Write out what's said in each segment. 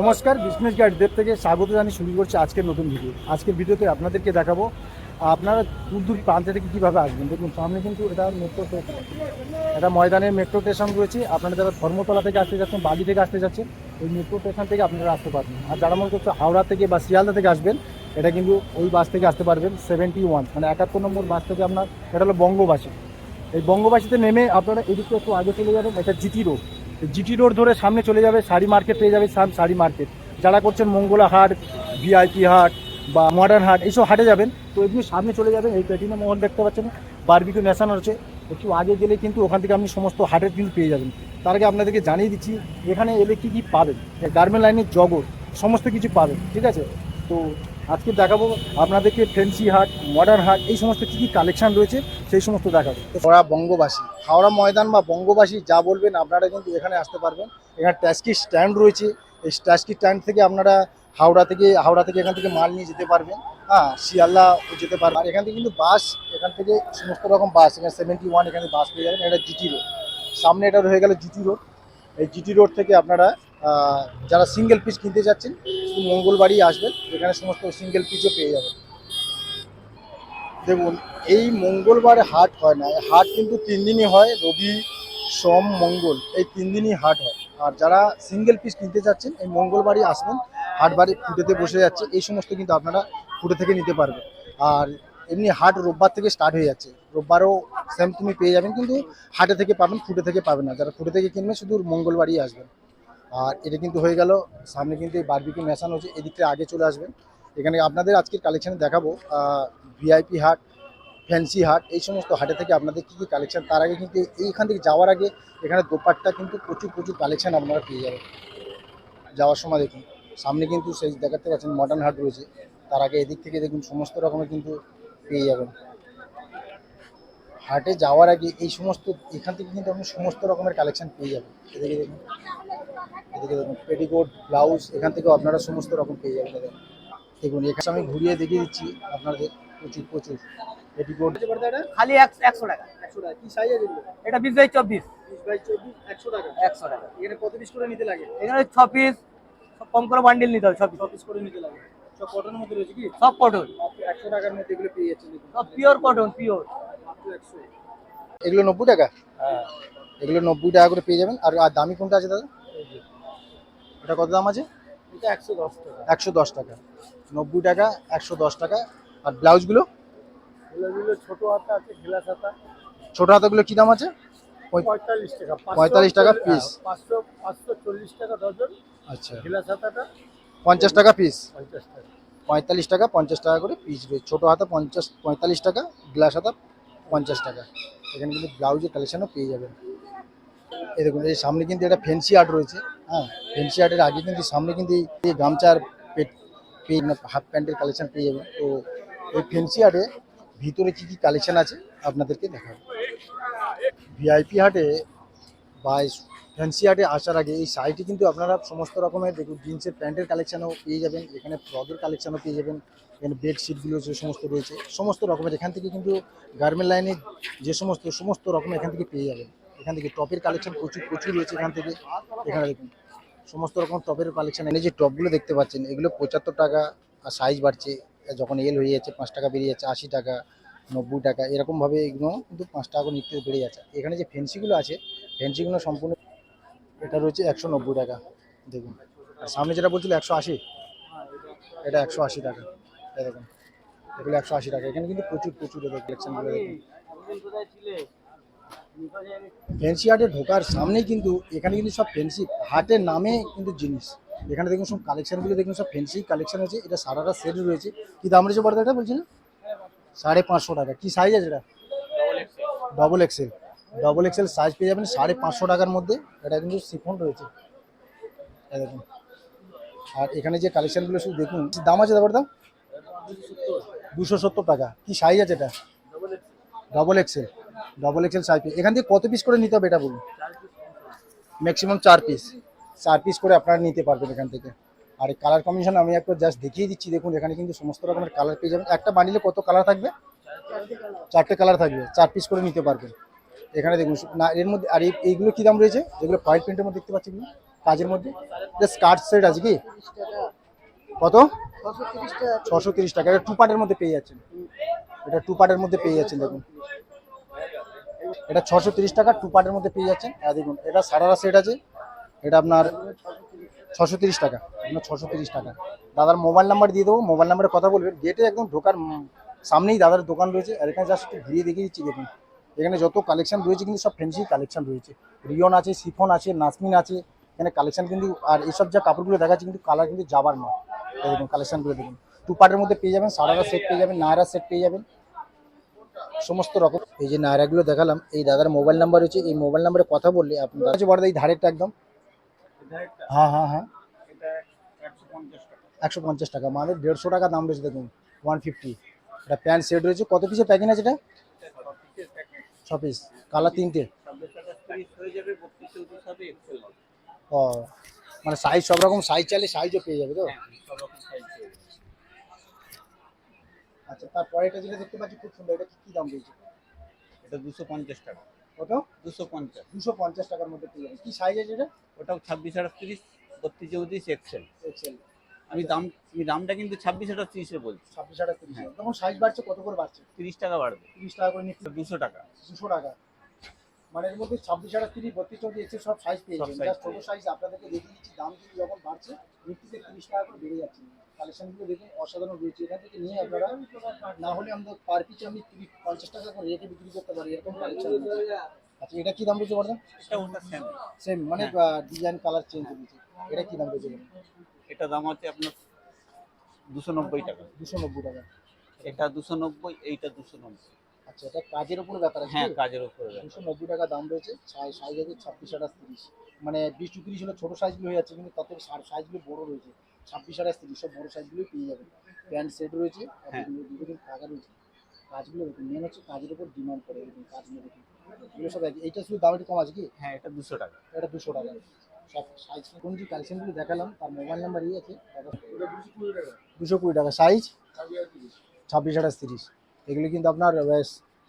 নমস্কার বিজনেস গাইডদের থেকে স্বাগত জানিয়ে শুরু করছি আজকের নতুন ভিডিও আজকের ভিডিওতে আপনাদেরকে দেখাবো, আপনারা দূর দূর প্রান্ত থেকে কীভাবে আসবেন। দেখুন, সামনে কিন্তু এটা মেট্রো স্টেশন এটা ময়দানের মেট্রো স্টেশন রয়েছে। আপনারা যারা ধর্মতলা থেকে আসতে যাচ্ছেন বালি থেকে আসতে যাচ্ছেন ওই মেট্রো স্টেশন থেকে আপনারা আসতে পারবেন। আর যারা মনে করছে হাওড়া থেকে বা শিয়ালদা থেকে আসবেন, এটা কিন্তু ওই বাস থেকে আসতে পারবেন সেভেন্টি ওয়ান মানে একাত্তর নম্বর বাস থেকে আপনার, এটা হলো বঙ্গবাসী। এই বঙ্গবাসীতে নেমে আপনারা এদিকে একটু আগে চলে যাবেন, এটা জিটি রোড জিটি রোড ধরে সামনে চলে যাবে শাড়ি মার্কেট পেয়ে যাবে শাড়ি মার্কেট। যারা করছেন মঙ্গলা হাট ভিআইপি হাট বা মডার্ন হাট, এইসব হাটে যাবেন। তো এগুলো সামনে চলে যাবেন, এই প্যাটিনা মহল দেখতে পাচ্ছেন। বারবিকিউ ন্যাশন হচ্ছে। একটু আগে গেলে কিন্তু ওখান থেকে আপনি সমস্ত হাটের কিন্তু পেয়ে যাবেন। তার আগে আপনাদেরকে জানিয়ে দিচ্ছি, এখানে এলে কী কী পাবেন? গার্মেন্ট লাইনের জগৎ সমস্ত কিছু পাবেন, ঠিক আছে? তো আজকে দেখাবো আপনাদেরকে ফ্যান্সি হাট মডার্ন হাট, এই সমস্ত কী কী কালেকশন রয়েছে, সেই সমস্ত দেখাবো। ওরা বঙ্গবাসী। হাওড়া ময়দান বা বঙ্গবাসী যা বলবেন, আপনারা কিন্তু এখানে আসতে পারবেন। এখানে ট্যাস্কি স্ট্যান্ড রয়েছে। এই ট্যাস্কি স্ট্যান্ড থেকে আপনারা হাওড়া থেকে হাওড়া থেকে এখান থেকে মাল নিয়ে যেতে পারবেন। হ্যাঁ শিয়ালদা যেতে পারবেন। আর এখান থেকে কিন্তু বাস, এখান থেকে সমস্ত রকম বাস, এখানে সেভেন্টি ওয়ান এখানে বাস পেয়ে যাবেন। এটা জিটি রোড সামনে এটা রয়ে গেল জিটি রোড এই জিটি রোড থেকে আপনারা যারা সিঙ্গেল পিস কিনতে যাচ্ছেন, শুধু মঙ্গলবারই আসবেন এখানে সমস্ত সিঙ্গেল পিসও পেয়ে যাবেন। দেখুন, এই মঙ্গলবার হাট হয় না হাট কিন্তু তিন দিনই হয়, রবি, সোম, মঙ্গল, এই তিন দিনই হাট হয়। আর যারা সিঙ্গেল পিস কিনতে চাচ্ছেন এই মঙ্গলবারই আসবেন, হাট বাড়ি ফুটেতে বসে যাচ্ছে, এই সমস্ত কিন্তু আপনারা ফুটে থেকে নিতে পারবেন। আর এমনি হাট রোববার থেকে স্টার্ট হয়ে যাচ্ছে, রোববারও সেম তুমি পেয়ে যাবেন, কিন্তু হাটে থেকে পাবেন, ফুটে থেকে পাবেন না। যারা ফুটে থেকে কিনবেন শুধু মঙ্গলবারই আসবেন। আর এটা কিন্তু হয়ে গেল, সামনে কিন্তু এই বারবিকি মেশান হচ্ছে, এদিকটা আগে চলে আসবেন। এখানে আপনাদের আজকের কালেকশানে দেখাবো ভিআইপি হাট ফ্যান্সি হাট, এই সমস্ত হাটে থেকে আপনাদের কী কী কালেকশান তার আগে কিন্তু এইখান থেকে যাওয়ার আগে এখানে দোপাট্টা কিন্তু প্রচুর প্রচুর কালেকশান আপনারা পেয়ে যাবেন। যাওয়ার সময় দেখুন, সামনে কিন্তু সেই দেখাতে পাচ্ছেন মডার্ন হাট রয়েছে, তার আগে এদিক থেকে দেখুন, সমস্ত রকমের কিন্তু পেয়ে যাবেন। হাটে যাওয়ার আগে এই সমস্ত এখান থেকে কিন্তু আপনি সমস্ত রকমের কালেকশন পেয়ে যাবেন। এদিকে দেখুন এদিকে দেখুন পেটিকোট ব্লাউজ এখান থেকেও আপনারা সমস্ত রকম পেয়ে যাবেন। দেখুন দেখুন এখানে আমি ঘুরিয়ে দেখিয়ে দিচ্ছি আপনাদের প্রচুর প্রচুর পেটিকোট খালি একশো টাকা। একশো টাকা কি সাইজ আছে এটা বিশ বাই চব্বিশ। বিশ বাই চব্বিশ একশো টাকা। একশো টাকা। এখানে কত পিস করে নিতে লাগে? এখানে ছ পিস কম করে বান্ডিল নিতে হবে ছ পিস ছ পিস করে নিতে লাগে। সব কটনের মধ্যে রয়েছে কি? সব কটন একশো টাকার মধ্যে এগুলো পেয়ে যাচ্ছেন। দেখুন সব পিওর কটন পিওর এগুলো নব্বই টাকা? হ্যাঁ। এগুলো নব্বই টাকা করে পেয়ে যাবেন। আর আর দামি কোনটা আছে দাদা? এটা কত দাম আছে? এটা একশো দশ টাকা। একশো দশ টাকা। নব্বই টাকা একশো দশ টাকা। আর ব্লাউজগুলো? ছোট হাতা আছে হাতা ছোট হাতাগুলো কী দাম আছে? পঁয়তাল্লিশ টাকা পঁয়তাল্লিশ টাকা piece। পাঁচশো পাঁচশো চল্লিশ টাকা ডজন আচ্ছা। হাতাটা পঞ্চাশ টাকা পিস পঞ্চাশ টাকা। পঁয়তাল্লিশ টাকা পঞ্চাশ টাকা করে পিস রয়েছে। ছোটো হাতা পঞ্চাশ পঁয়তাল্লিশ টাকা গ্লাস হাতা পঞ্চাশ টাকা। এখানে কিন্তু ব্লাউজের কালেকশনও পেয়ে যাবেন। এই দেখুন, এই সামনে কিন্তু একটা ফেন্সি আর্ট রয়েছে। হ্যাঁ ফেন্সি আর্টের আগে কিন্তু সামনে কিন্তু এই- গামছার পেট হাফ প্যান্টের কালেকশন পেয়ে যাবেন। তো এই ফেন্সি আর্টে ভিতরে কী কী কালেকশন আছে, আপনাদেরকে দেখাবো। ভিআইপি হাটে বা ফ্যান্সি হাটে আসার আগে এই সাইটে কিন্তু আপনারা সমস্ত রকমের দেখুন জিন্সের প্যান্টের কালেকশানও পেয়ে যাবেন, এখানে ফ্রকের কালেকশানও পেয়ে যাবেন, এখানে বেডশিটগুলো যে সমস্ত রয়েছে, সমস্ত রকমের, এখান থেকে কিন্তু গার্মেন্ট লাইনে যে সমস্ত সমস্ত রকম এখান থেকে পেয়ে যাবেন। এখান থেকে টপের কালেকশন প্রচুর প্রচুর রয়েছে এখান থেকে। এখানে দেখুন, সমস্ত রকম টপের কালেকশান এনে যে টপগুলো দেখতে পাচ্ছেন, এগুলো পঁচাত্তর টাকা আর সাইজ বাড়ছে। যখন এল হয়ে যাচ্ছে, পাঁচ টাকা বেরিয়ে যাচ্ছে, আশি টাকা, নব্বই টাকা, এরকমভাবে এগুলো কিন্তু পাঁচ টাকা করে নিত্য বেড়ে যাচ্ছে। এখানে যে ফেন্সিগুলো আছে ফেন্সিগুলো সম্পূর্ণ এটা রয়েছে একশো নব্বই টাকা, দেখুন। আর সামনে যেটা বলছিল একশো আশি, এটা একশো আশি টাকা দেখুন। এগুলো একশো আশি টাকা, এখানে কিন্তু প্রচুর প্রচুর কালেকশনগুলো দেখুন। ফেন্সি হাটে ঢোকার সামনেই কিন্তু, এখানে কিন্তু সব ফেন্সি হাটের নামে কিন্তু জিনিস। এখানে দেখুন সব কালেকশনগুলো দেখুন সব ফেন্সি কালেকশন আছে, এটা সারাটা সেট রয়েছে। কি দাম রয়েছে বড় এটা বলছিলেন সাড়ে পাঁচশো টাকা। কি সাইজ আছে এটা? Double XL double XL size পেয়ে যাবেন সাড়ে পাঁচশো টাকার মধ্যে। এটা কিন্তু সিফন রয়েছে। আর এখানে যে কালেকশনগুলো শুধু দেখুন দাম আছে তারপর দাম দুশো সত্তর টাকা। কি সাইজ আছে এটা? Double XL double XL size এখান থেকে কত পিস করে নিতে হবে এটা বলুন? ম্যাক্সিমাম চার পিস চার পিস করে আপনারা নিতে পারবেন এখান থেকে। আর এই কালার কম্বিনেশন আমি একবার জাস্ট দেখিয়ে দিচ্ছি। দেখুন, এখানে কিন্তু সমস্ত রকমের কালার পেয়ে যাবেন। একটা বানিলে কত কালার থাকবে? চারটে কালার থাকবে। চার পিস করে নিতে পারবেন। এখানে দেখুন, না, এর মধ্যে, আর এই- এইগুলো কী দাম রয়েছে? যেগুলো হোয়াইট প্রিন্টের মধ্যে দেখতে পাচ্ছি কাজের মধ্যে? স্কার্ট সেট আছে কি? কত? ছশো তিরিশ টাকা। এটা টু পার্টের মধ্যে পেয়ে যাচ্ছেন। এটা টু পার্টের মধ্যে পেয়ে যাচ্ছেন, দেখুন। এটা ছশো তিরিশ টাকা টু পার্টের মধ্যে পেয়ে যাচ্ছেন। আর দেখুন, এটা সারারা সেট আছে। এটা আপনার ছশো তিরিশ টাকা, আপনার ছশো তিরিশ টাকা। দাদার মোবাইল নাম্বার দিয়ে দেবো। মোবাইল নাম্বারে কথা বলবেন। গেটে একদম ঢোকার সামনেই দাদার দোকান রয়েছে। আর এখানে জাস্ট ঘুরিয়ে দেখিয়ে দিচ্ছি, দেখুন। এখানে যত কালেকশন রয়েছে কিন্তু সব ফ্যান্সি কালেকশন রয়েছে। রিয়ন আছে সিফন আছে নাসমিন আছে, এখানে কালেকশন কিন্তু, আর এইসব যা কাপড়গুলো দেখাচ্ছে কিন্তু কালার কিন্তু যাবার নয়। দেখুন কালেকশনগুলো দেখুন। টু পার্টের মধ্যে পেয়ে যাবেন সারারা সেট পেয়ে যাবেন নায়রা সেট পেয়ে যাবেন। সমস্ত রকম। এই যে নায়রাগুলো দেখালাম, এই দাদার মোবাইল নাম্বার রয়েছে, এই মোবাইল নাম্বারে কথা বললে আপনার কাছে বড় এই ধারেরটা একদম। হ্যাঁ হ্যাঁ হ্যাঁ। একশো পঞ্চাশ টাকা। মানে দেড়শো টাকা দাম রয়েছে দেখুন ওয়ান ফিফটি এটা প্যান্ট সেট রয়েছে। কত পিসের প্যাকিং আছে এটা? ছ পিস কালার তিনটে। ও মানে সাইজ সব রকম সাইজ চাইলে সাইজও পেয়ে যাবে তো? আচ্ছা তারপরে এটা যেটা দেখতে পাচ্ছি খুব সুন্দর এটা কি কি দাম রয়েছে? এটা দুশো পঞ্চাশ টাকা। কত? দুশো পঞ্চাশ। দুশো পঞ্চাশ টাকার মধ্যে পেয়ে যাবে। কি সাইজ আছে এটা? ওটাও ছাব্বিশ আটত্রিশ বত্রিশ চৌত্রিশ এক্সেল। এক্সেল। আমি দাম আমি দামটা কিন্তু ছাব্বিশ হাজার তিরিশে বলছি। ছাব্বিশ হাজার তিরিশ। তখন সাইজ বাড়ছে কত করে বাড়ছে? তিরিশ টাকা বাড়বে। তিরিশ টাকা করে নিচ্ছে। দুশো টাকা। দুশো টাকা। মানে এর মধ্যে ছাব্বিশ হাজার তিরিশ বত্রিশ চৌত্রিশ এক্সেল সব সাইজ পেয়ে জাস্ট ছোটো সাইজ আপনাদেরকে দেখিয়ে দিচ্ছি দাম কিন্তু যখন বাড়ছে নিত্যতে তিরিশ টাকা করে বেড়ে যাচ্ছে। কালেকশনগুলো দেখুন অসাধারণ রয়েছে। এখান থেকে নিয়ে আপনারা না হলে আমরা পার পিছে আমি তিরিশ পঞ্চাশ টাকা করে রেটে বিক্রি করতে পারি এরকম কালেকশন আচ্ছা এটা কি দাম রয়েছে সেম সেম মানে ডিজাইন কালার চেঞ্জ হয়েছে। এটা কি দাম রয়েছে এটা দাম আছে আপনার দুশো নব্বই টাকা। দুশো নব্বই টাকা। এটা দুশো নব্বই এইটা দুশো নব্বই। আচ্ছা এটা কাজের উপর ব্যাপার আছে হ্যাঁ কাজের উপরে দুশো নব্বই টাকা দাম রয়েছে সাইজ আছে ছাব্বিশ আঠাশ তিরিশ। মানে বিশ তিরিশ হলে ছোটো সাইজগুলো হয়ে যাচ্ছে কিন্তু তাতে সাইজগুলো বড় রয়েছে। ছাব্বিশ আঠাশ তিরিশ সব বড়ো সাইজগুলোই পেয়ে যাবেন। প্যান্ট সেট রয়েছে হ্যাঁ। দুটো টাকা রয়েছে। কাজগুলো দেখুন মেন হচ্ছে কাজের উপর ডিমান্ড করে এরকম কাজগুলো দেখুন। এগুলো সব এইটা শুধু দাম একটু কম আছে কি? হ্যাঁ এটা দুশো টাকা। এটা দুশো টাকা। সাইজ কোন যে কালেকশনগুলো দেখালাম তার মোবাইল নাম্বার ইয়ে আছে। দুশো কুড়ি টাকা। সাইজ? ছাব্বিশ আঠাশ তিরিশ। এগুলো কিন্তু আপনার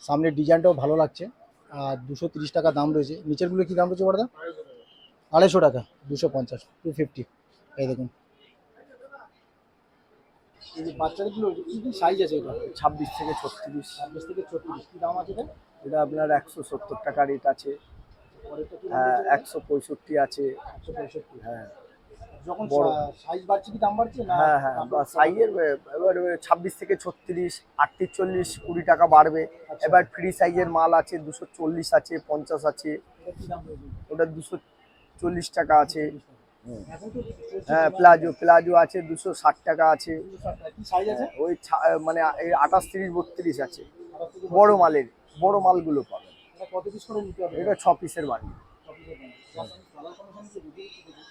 সামনের ডিজাইনটাও ভালো লাগছে। আর দুশো তিরিশ টাকা দাম রয়েছে। নিচেরগুলো কি দাম রয়েছে বড়দা? আড়াইশো টাকা। দুশো পঞ্চাশ টু ফিফটি এই দেখুন। এই যে কি কি সাইজ আছে এটা ছাব্বিশ থেকে ছত্রিশ। ছাব্বিশ থেকে ছত্রিশ। কি দাম আছে এটা? আপনার একশো সত্তর টাকা রেট আছে। হ্যাঁ একশো পঁয়ষট্টি আছে। হ্যাঁ। যখন সাইজ বাড়ছে কি দাম বাড়ছে না? হ্যাঁ হ্যাঁ সাইজের এবার ছাব্বিশ থেকে ছত্রিশ আটত্রিশ চল্লিশ কুড়ি টাকা বাড়বে। আচ্ছা। এবার ফ্রি সাইজের মাল আছে দুশো চল্লিশ আছে পঞ্চাশ আছে? ওটা দুশো চল্লিশ টাকা আছে। হ্যাঁ প্লাজো প্লাজো আছে দুশো ষাট টাকা আছে। ওই মানে আঠাশ তিরিশ বত্রিশ আছে। বড় মালের বড় মালগুলো পাবে। কত পিস করে নিতে হবে? এটা ছ পিসের বান্ডিল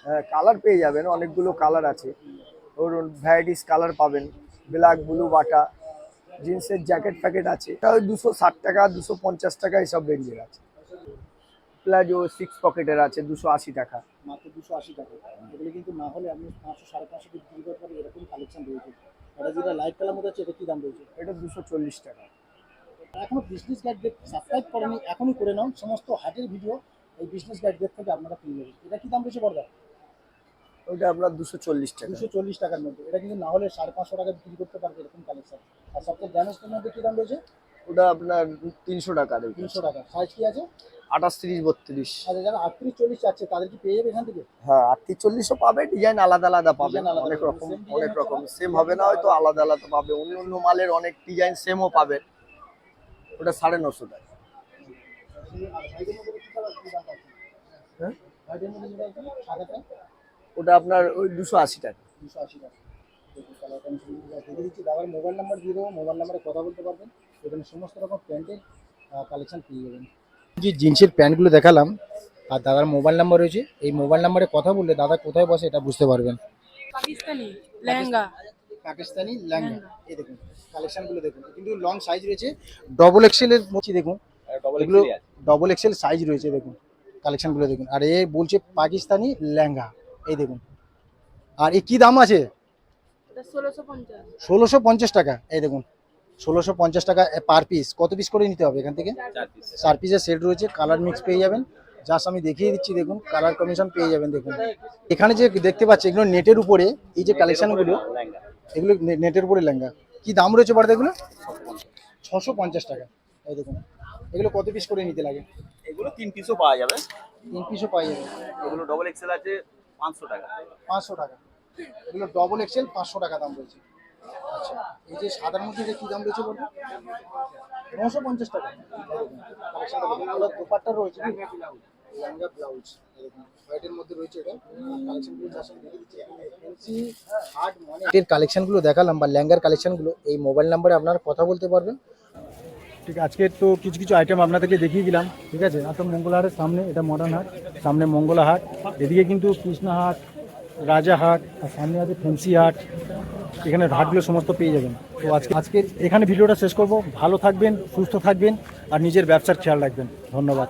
হ্যাঁ কালার পেয়ে যাবেন অনেকগুলো কালার আছে। ধরুন ভ্যারাইটিস কালার পাবেন। ব্ল্যাক ব্লু বাটা। জিন্সের জ্যাকেট প্যাকেট আছে। এটা দুশো ষাট টাকা দুশো পঞ্চাশ টাকা এইসব রেঞ্জের আছে। প্লাজো সিক্স পকেটের আছে দুশো আশি টাকা। মাত্র দুশো আশি টাকা। এগুলো কিন্তু না হলে আপনি পাঁচশো সাড়ে পাঁচশো দিয়ে বিক্রি করতে পারেন এরকম কালেকশন রয়েছে। এটা যেটা লাইট কালার মধ্যে আছে এটা কি দাম রয়েছে? এটা দুশো চল্লিশ টাকা। এখনও বিজনেস গাইড সাবস্ক্রাইব করেনি এখনই করে নাও। সমস্ত হাটের ভিডিও এই বিজনেস গাইড থেকে আপনারা পেয়ে যাবেন এটা কি দাম রয়েছে বড়দা ওইটা আপনার দুশো চল্লিশ টাকা। দুশো চল্লিশ টাকার মধ্যে। এটা কিন্তু না হলে সাড়ে পাঁচশো টাকা বিক্রি করতে পারবে এরকম কালেকশন আর সবচেয়ে ড্যামেজটার মধ্যে কি দাম রয়েছে? ওটা আপনার তিনশো টাকা তিনশো টাকা সাইজ কি আছে? আঠাশ তিরিশ বত্রিশ। আচ্ছা যারা আটত্রিশ চল্লিশ চাচ্ছে তাদের কি পেয়ে যাবে এখান থেকে? হ্যাঁ আটত্রিশ চল্লিশও পাবে ডিজাইন আলাদা আলাদা পাবে। অনেক রকম অনেক রকম। সেম হবে না হয়তো আলাদা আলাদা পাবে। অন্য অন্য মালের অনেক ডিজাইন সেমও পাবে। ওটা সাড়ে নশো টাকা। হ্যাঁ? ওটা আপনার ওই দুশো আশি টাকা। দুশো আশি টাকা দাদার মোবাইল নাম্বার দিয়ে দেবো মোবাইল নাম্বারে কথা বলতে পারবেন এখানে সমস্ত রকম প্যান্টের কালেকশন পেয়ে যাবেন যে জিন্সের প্যান্টগুলো দেখালাম আর দাদার মোবাইল নাম্বার রয়েছে এই মোবাইল নাম্বারে কথা বললে দাদা কোথায় বসে এটা বুঝতে পারবেন। পাকিস্তানি লেহেঙ্গা। পাকিস্তানি ল্যাঙ্গা এই দেখুন কালেকশনগুলো দেখুন। কিন্তু লং সাইজ রয়েছে ডবল এক্সেলের মধ্যে দেখুন এগুলো ডবল এক্সেল সাইজ রয়েছে দেখুন কালেকশনগুলো দেখুন। আর এ বলছে পাকিস্তানি লেহেঙ্গা এই দেখুন। আর এ কি দাম আছে? ষোলোশো পঞ্চাশ। টাকা এই দেখুন ষোলোশো পঞ্চাশ টাকা পার পিস কত পিস করে নিতে হবে এখান থেকে? চার পিসের সেট রয়েছে কালার মিক্স পেয়ে যাবেন। জাস্ট আমি দেখিয়ে দিচ্ছি দেখুন কালার কমিশন পেয়ে যাবেন দেখুন। এখানে যে দেখতে পাচ্ছি এগুলো নেটের উপরে এই যে কালেকশনগুলো এগুলো নেটের উপরে লেহেঙ্গা। কি দাম রয়েছে বাড়তে এগুলো ছশো পঞ্চাশ টাকা। এই দেখুন। এগুলো কত পিস করে নিতে লাগে? এগুলো তিন পিসও পাওয়া যাবে। তিন পিসও পাই যাবে। এগুলো ডবল এক্সেল আছে পাঁচশো টাকা। পাঁচশো টাকা। এগুলো ডবল এক্সেল পাঁচশো টাকা দাম রয়েছে। আচ্ছা এই যে সাদার মধ্যে এটা কি দাম রয়েছে বলুন? নশো পঞ্চাশ টাকা। দোপাট্টা রয়েছে। কি? লেহেঙ্গা ব্লাউজ হোয়াইটের মধ্যে রয়েছে এটা। কালেকশনগুলো যার সঙ্গে দেখে দিচ্ছি ফ্যান্সি হার্ড মানে এর কালেকশনগুলো দেখালাম বা লেহেঙ্গার কালেকশনগুলো এই মোবাইল নাম্বারে আপনারা কথা বলতে পারবেন। ঠিক আছে আজকে তো কিছু কিছু আইটেম আপনাদেরকে দেখিয়ে দিলাম ঠিক আছে? তো মঙ্গলাহাটের সামনে এটা মডার্ন হাট সামনে মঙ্গলা হাট এদিকে কিন্তু কৃষ্ণা হাট রাজা হাট আর সামনে আছে ফেন্সি হাট এখানে হাটগুলো সমস্ত পেয়ে যাবেন। তো আজকে আজকে এখানে ভিডিওটা শেষ করব। ভালো থাকবেন সুস্থ থাকবেন আর নিজের ব্যবসার খেয়াল রাখবেন। ধন্যবাদ।